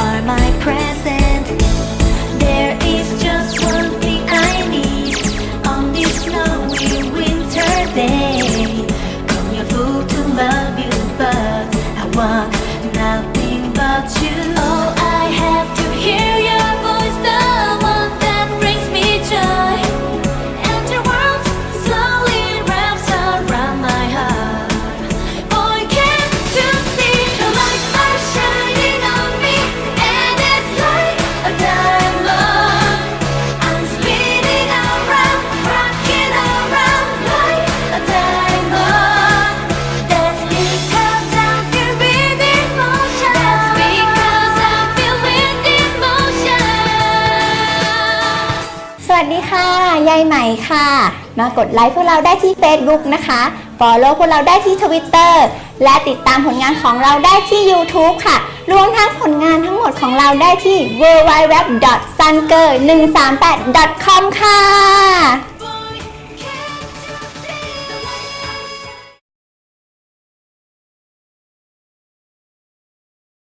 are my วัสดีค่ะ ยายใหม่ค่ะ มากดไลค์พวกเราได้ที่ Facebook นะคะ Follow พวกเราได้ที่ Twitter และติดตามผลงานของเราได้ที่ YouTube ค่ะ รวมทั้งผลงานทั้งหมดของเราได้ที่ www.sunker138.com ค่ะ